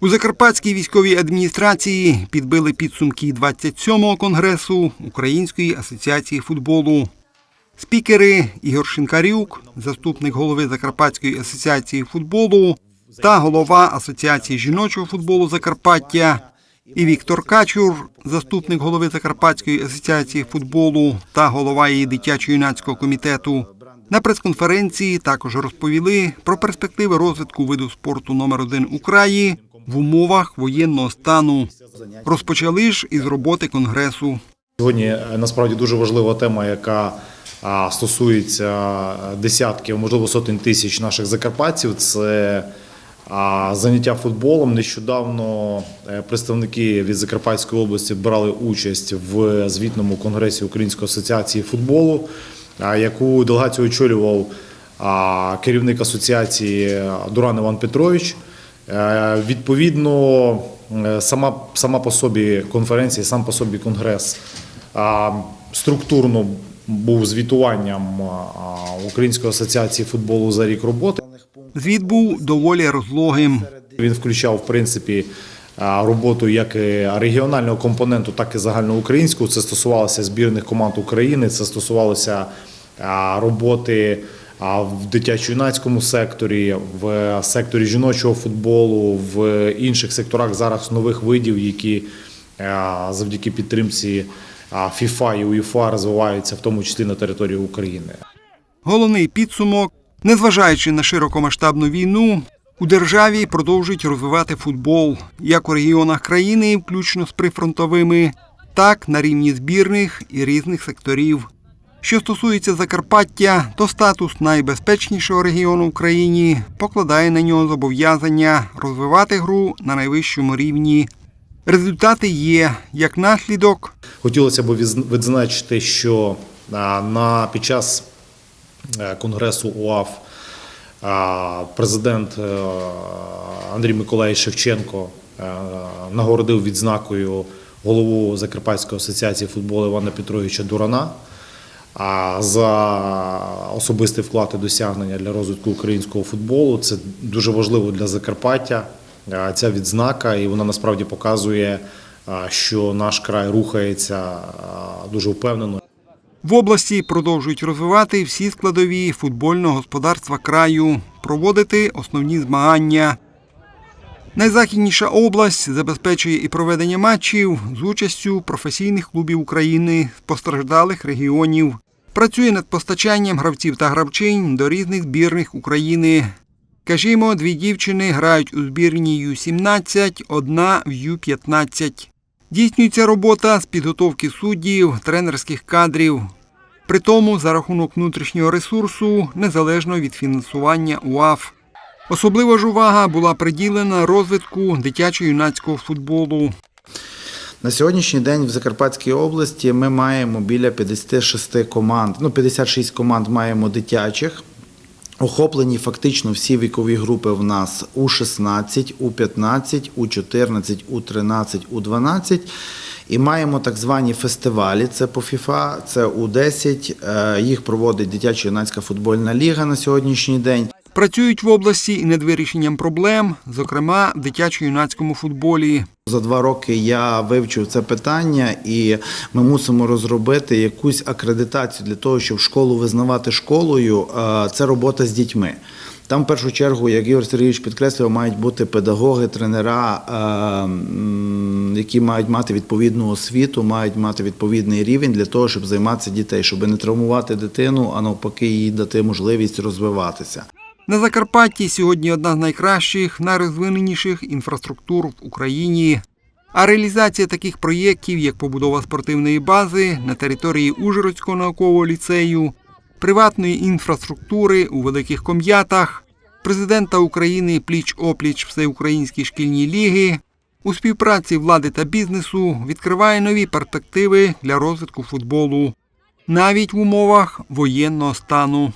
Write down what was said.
У Закарпатській військовій адміністрації підбили підсумки 27-го конгресу Української асоціації футболу. Спікери Ігор Шинкарюк, заступник голови Закарпатської асоціації футболу та голова Асоціації жіночого футболу Закарпаття, і Віктор Качур, заступник голови Закарпатської асоціації футболу та голова її дитячо-юнацького комітету. На прес-конференції також розповіли про перспективи розвитку виду спорту номер один у краї в умовах воєнного стану. Розпочали ж із роботи конгресу. Сьогодні е, насправді дуже важлива тема, яка стосується е, десятків, можливо, сотень тисяч наших закарпатців. Це заняття футболом. Нещодавно е, представники від Закарпатської області брали участь в звітному конгресі Української асоціації футболу, яку делегацію очолював керівник асоціації Дуран Іван Петрович. Е, Відповідно, е, сама, сама по собі конференція, сам по собі конгрес структурно був звітуванням Української асоціації футболу за рік роботи. Звіт був доволі розлогим. Він включав в принципі роботу як регіонального компоненту, так і загальноукраїнського. Це стосувалося збірних команд України, це стосувалося роботи в дитячо-юнацькому секторі, в секторі жіночого футболу, в інших секторах зараз нових видів, які завдяки підтримці ФІФА і УЄФА розвиваються, в тому числі на території України. Головний підсумок, незважаючи на широкомасштабну війну, у державі продовжують розвивати футбол як у регіонах країни, включно з прифронтовими, так на рівні збірних і різних секторів. Що стосується Закарпаття, то статус найбезпечнішого регіону в країні покладає на нього зобов'язання розвивати гру на найвищому рівні. Результати є як наслідок Хотілося б відз- відзначити, що на під час е, конгресу УАФ президент е, Андрій Миколаївич Шевченко е, нагородив відзнакою голову Закарпатської асоціації футболу Івана Петровича Дурана за особистий вклад і досягнення для розвитку українського футболу. Це дуже важливо для Закарпаття. Ця відзнака, і вона насправді показує, що наш край рухається дуже впевнено. В області продовжують розвивати всі складові футбольного господарства краю, проводити основні змагання. Найзахідніша область забезпечує і проведення матчів з участю професійних клубів України з постраждалих регіонів. Працює над постачанням гравців та гравчинь до різних збірних України. Кажімо, дві дівчини грають у збірній Ю-17, одна в Ю-15. Дійснюється робота з підготовки суддів, тренерських кадрів. При тому за рахунок внутрішнього ресурсу, незалежно від фінансування УАФ. Особлива ж увага була приділена розвитку дитячо-юнацького футболу. На сьогоднішній день в Закарпатській області ми маємо біля 56 команд. Ну, 56 команд маємо дитячих. Охоплені фактично всі вікові групи в нас У16, У15, У14, У13, У12. І маємо так звані фестивалі. Це по ФІФА, це У10. Е, Їх проводить дитячо-юнацька футбольна ліга на сьогоднішній день. Працюють в області і над вирішенням проблем, зокрема в дитячо-юнацькому футболі. За два роки я вивчив це питання, і ми мусимо розробити якусь акредитацію для того, щоб школу визнавати школою. Це робота з дітьми. Там, в першу чергу, як Ігор Сергійович підкреслював, мають бути педагоги, тренера, які мають мати відповідну освіту, мають мати відповідний рівень для того, щоб займатися дітей, щоб не травмувати дитину, а навпаки, їй дати можливість розвиватися. На Закарпатті сьогодні одна з найкращих, найрозвиненіших інфраструктур в Україні. А реалізація таких проєктів, як побудова спортивної бази на території Ужгородського наукового ліцею, приватної інфраструктури у великих ком'ятах, президента України пліч-опліч Всеукраїнській шкільній ліги, у співпраці влади та бізнесу відкриває нові перспективи для розвитку футболу, навіть в умовах воєнного стану.